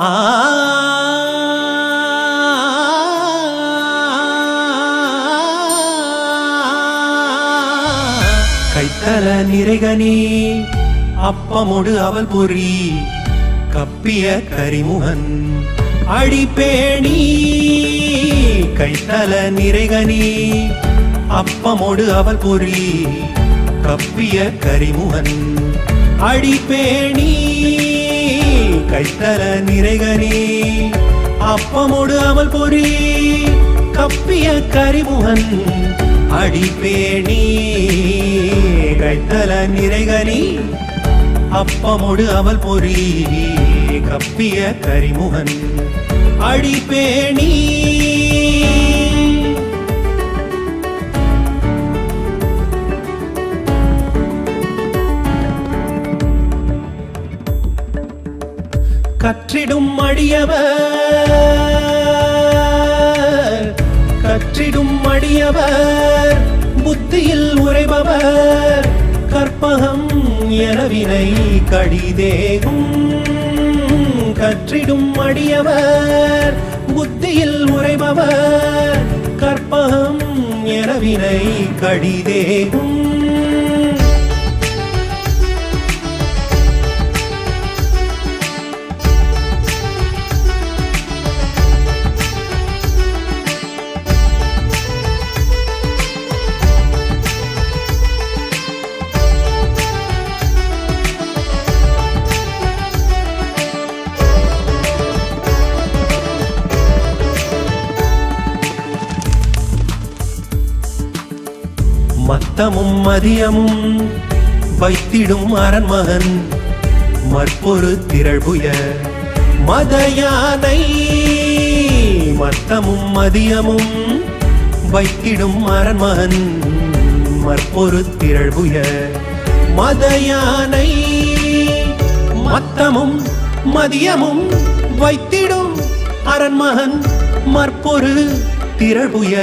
ஆ. கைத்தல நிறைகனி அப்பமோடு அவள் பொறி கப்பிய கரிமுகன் அடிப்பேணி. கைத்தல நிறைகனி அப்பமோடு அவள் பொறி கப்பிய கரிமுகன் அடிப்பேணி. கைத்தர நிறைகனி. அப்பமோடு அமல் பொறி கப்பிய கரிமுகன் அடிப்பேணி கைத்தல நிறைகனி அப்பமோடு அவள் பொறி கப்பிய கரிமுகன் அடிப்பேணி கற்றிடும் அடியவர் கற்றிடும் அடியவர் புத்தியில் உரைபவர் கற்பகம் எனவினை கடிதேகும். கற்றிடும் அடியவர் புத்தியில் உரைபவர் கற்பகம் எனவினை கடிதேகும். மத்தமும் மதியமும் வைத்திடும் அரண்மகன் மற்பொரு திரள்புய மதயானை. மத்தமும் மதியமும் வைத்திடும் அரண்மகன் மற்பொரு திரள்புய மதயானை. மத்தமும் மதியமும் வைத்திடும் அரண்மகன் மற்பொரு திரள்புய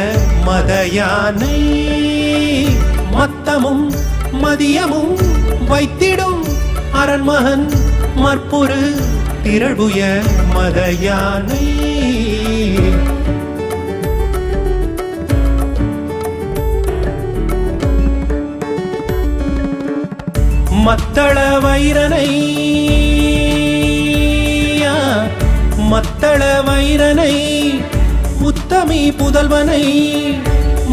மதயானை. மத்தமும் மதியமும் வைத்திடும் அரண்மகன் மற்பொரு திரள்புய மதயானை. மத்தள வைரனை மத்தள வைரனை முத்தமி புதல்வனை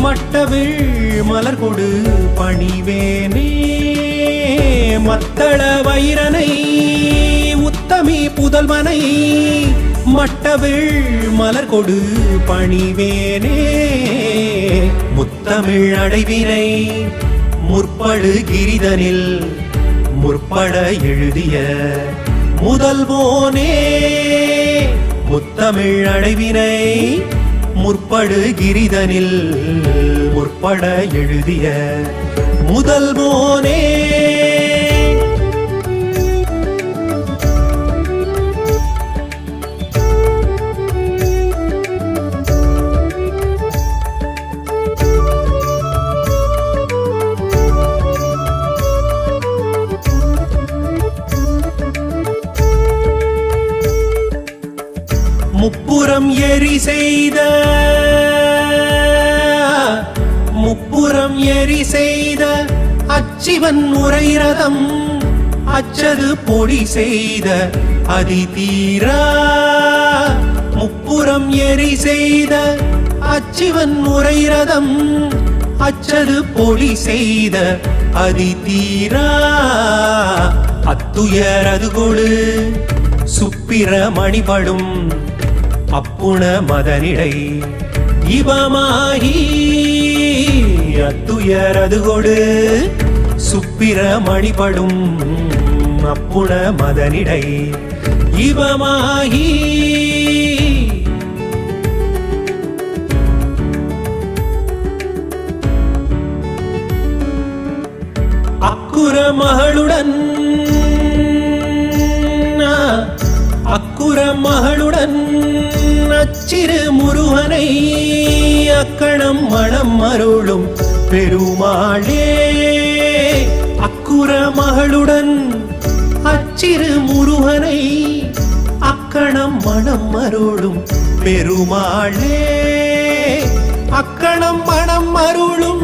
மட்டவிழ் மலர் கொடு பணிவேனே. மத்தள வைரனை உத்தமி புதல்வனை மட்டவிழ் மலர் கொடு பணிவேனே. முத்தமிழ் அடைவினை முற்படு கிரிதனில் முற்பட எழுதிய முதல்வோனே. முத்தமிழ் அடைவினை முற்படு கிரிதனில் முற்பட எழுதிய முதல் மோனே. எரி செய்த முப்புறம் எரி செய்த அச்சிவன் உரைரதம் அச்சது பொடி செய்த அதிதீரா. முப்புறம் எரி செய்த அச்சிவன் உரைரதம் அச்சது பொடி செய்த அதிதீரா. அத்துயரது கொடு சுப்பிரமணிபடும் அப்புண மதனிடை. இவமாகி அத்துயரது கொடு. சுப்பிரமணிபடும் அப்புண மதனிடை. இவமாகி சிறு முருகனை அக்கணம் மனம் அருளும் பெருமாளே. அக்குர மகளுடன் அச்சிறு முருகனை அக்கணம் மனம் அருளும் பெருமாளே. அக்கணம் மனம் அருளும்